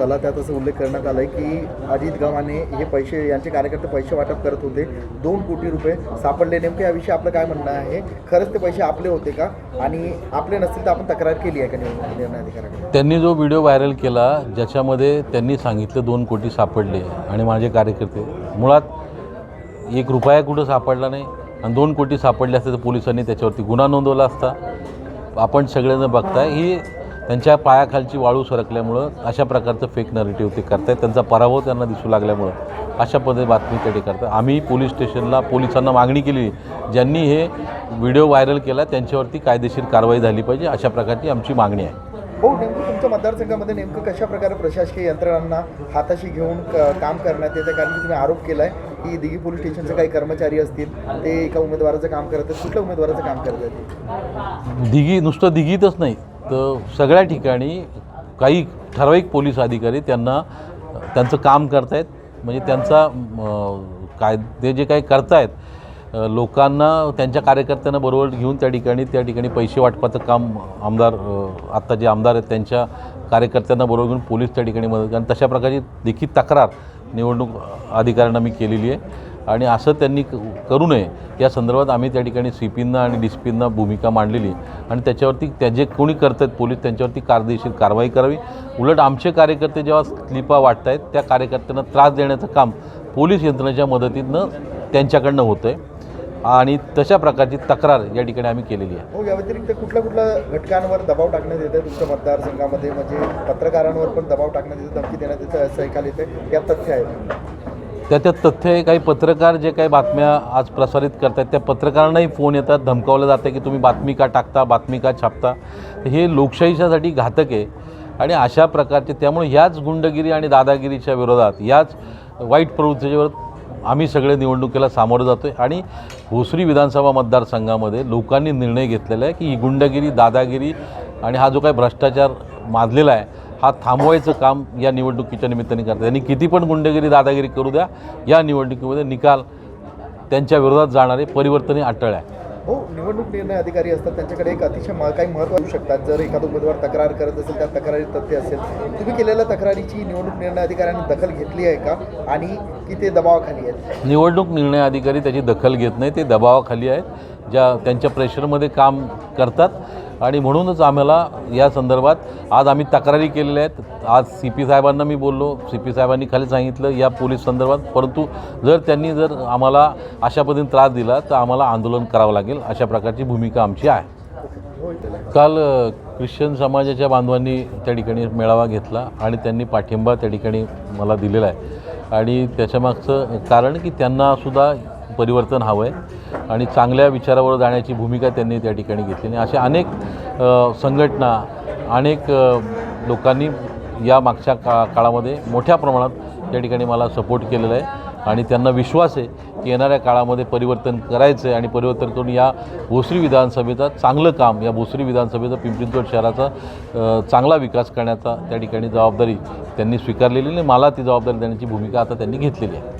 त्याला त्यात असं उल्लेख करण्यात आला आहे की अजित गव्हाणे हे पैसे यांचे कार्यकर्ते पैसे वाटप करत होते. दोन कोटी रुपये सापडले. नेमके याविषयी आपलं काय म्हणणं आहे? खरंच ते पैसे आपले होते का? आणि आपले नसतील तर आपण तक्रार केली आहे का निर्णय अधिकाऱ्याकडे त्यांनी जो व्हिडिओ व्हायरल केला ज्याच्यामध्ये त्यांनी सांगितलं दोन कोटी सापडले आणि माझे कार्यकर्ते मुळात एक रुपया कुठं सापडला नाही आणि दोन कोटी सापडले असते तर पोलिसांनी त्याच्यावरती गुन्हा नोंदवला असता. आपण सगळ्यांना बघताय ही त्यांच्या पायाखालची वाळू सरकल्यामुळं अशा प्रकारचं फेक नरेटिव्ह ते करतायत. त्यांचा पराभव त्यांना दिसू लागल्यामुळं अशा पद्धती बातमी ते करतात. आम्ही पोलीस स्टेशनला पोलिसांना मागणी केली. ज्यांनी हे व्हिडिओ व्हायरल केला त्यांच्यावरती कायदेशीर कारवाई झाली पाहिजे अशा प्रकारची आमची मागणी आहे. हो नेमकं तुमच्या मतदारसंघामध्ये नेमकं कशा प्रकारे प्रशासकीय यंत्रणांना हाताशी घेऊन क- काम करण्यात येतं कारण की तुम्ही आरोप केला आहे की दिघी पोलीस स्टेशनचे काही कर्मचारी असतील ते एका उमेदवाराचं काम करत आहेत कुठल्या उमेदवाराचं काम करत आहेत दिघी नुसतं दिघीतच नाही. तर सगळ्या ठिकाणी काही ठराविक पोलीस अधिकारी त्यांना त्यांचं काम करतायत. म्हणजे त्यांचा कायदे काय ते जे काही करतायत लोकांना त्यांच्या कार्यकर्त्यांना बरोबर घेऊन त्या ठिकाणी त्या ठिकाणी पैसे वाटपाचं काम आमदार आत्ता जे आमदार आहेत त्यांच्या कार्यकर्त्यांना बरोबर घेऊन पोलीस त्या ठिकाणी मदत कारण तशा प्रकारची देखील तक्रार निवडणूक अधिकाऱ्यांना मी केलेली आहे. आणि असं त्यांनी क- करू नये. या संदर्भात आम्ही त्या ठिकाणी सी पींना आणि डी सी पींना भूमिका मांडलेली. आणि त्याच्यावरती त्या जे कोणी करत आहेत पोलीस त्यांच्यावरती कायदेशीर कारवाई करावी. उलट आमचे कार्यकर्ते जेव्हा स्लिपा वाटत आहेत त्या कार्यकर्त्यांना त्रास देण्याचं काम पोलीस यंत्रणेच्या मदतीनं त्यांच्याकडनं होतं आहे आणि तशा प्रकारची तक्रार या ठिकाणी आम्ही केलेली आहे. हो या व्यतिरिक्त कुठल्या कुठल्या घटकांवर दबाव टाकण्यात येतं तुमच्या मतदारसंघामध्ये म्हणजे पत्रकारांवर पण दबाव टाकण्यात येतं धमकी देण्यात येतं असं ऐकायला येतं या तथ्य आहे. त्याच्यात तथ्य आहे काही पत्रकार जे काही बातम्या आज प्रसारित करतात त्या पत्रकारांनाही फोन येतात धमकावलं जातं की तुम्ही बातमी का टाकता बातमी का छापता? हे लोकशाहीच्यासाठी घातक आहे. आणि अशा प्रकारचे त्यामुळे ह्याच गुंडगिरी आणि दादागिरीच्या विरोधात याच वाईट प्रवृत्तीच्या आम्ही सगळे निवडणुकीला सामोरं जातो आहे आणि भोसरी विधानसभा मतदारसंघामध्ये लोकांनी निर्णय घेतलेला आहे की ही गुंडगिरी दादागिरी आणि हा जो काही भ्रष्टाचार माजलेला आहे हा थांबवायचं काम या निवडणुकीच्या निमित्ताने करतात. त्यांनी किती पण गुंडगिरी दादागिरी करू द्या या निवडणुकीमध्ये निकाल त्यांच्या विरोधात जाणारे परिवर्तनही अटळ आहे. हो निवडणूक निर्णय अधिकारी असतात त्यांच्याकडे एक अतिशय म काही महत्त्व असू शकतात जर एखादा उमेदवार तक्रार करत असेल त्या तक्रारी तथ्य असेल तुम्ही केलेल्या तक्रारीची निवडणूक निर्णय अधिकाऱ्यांनी दखल घेतली आहे का? आणि की ते दबावाखाली आहेत. निवडणूक निर्णय अधिकारी त्याची दखल घेत नाही ते दबावाखाली आहेत. ज्या त्यांच्या प्रेशरमध्ये काम करतात. आणि म्हणूनच आम्हाला या संदर्भात आज आम्ही तक्रारी केलेल्या आहेत. आज सी पी साहेबांना मी बोललो. सी पी साहेबांनी खाली सांगितलं या पोलीस संदर्भात. परंतु जर त्यांनी जर आम्हाला अशा पद्धतीने त्रास दिला तर आम्हाला आंदोलन करावं लागेल. अशा प्रकारची भूमिका आमची आहे. काल ख्रिश्चन समाजाच्या बांधवांनी त्या ठिकाणी मेळावा घेतला आणि त्यांनी पाठिंबा त्या ठिकाणी मला दिलेला आहे. आणि त्याच्यामागचं कारण की त्यांनासुद्धा परिवर्तन हवं आहे. आणि चांगल्या विचारावर जाण्याची भूमिका त्यांनी त्या ठिकाणी घेतली आणि अशा अनेक संघटना अनेक लोकांनी या मागच्या का काळामध्ये मोठ्या प्रमाणात त्या ठिकाणी मला सपोर्ट केलेला आहे. आणि त्यांना विश्वास आहे की येणाऱ्या काळामध्ये परिवर्तन करायचं आहे आणि परिवर्तन करून या भोसरी विधानसभेचा चांगलं काम या भोसरी विधानसभेचा पिंपरी शहराचा चांगला विकास करण्याचा त्या ठिकाणी जबाबदारी त्यांनी स्वीकारलेली आणि मला ती जबाबदारी देण्याची भूमिका आता त्यांनी घेतलेली आहे.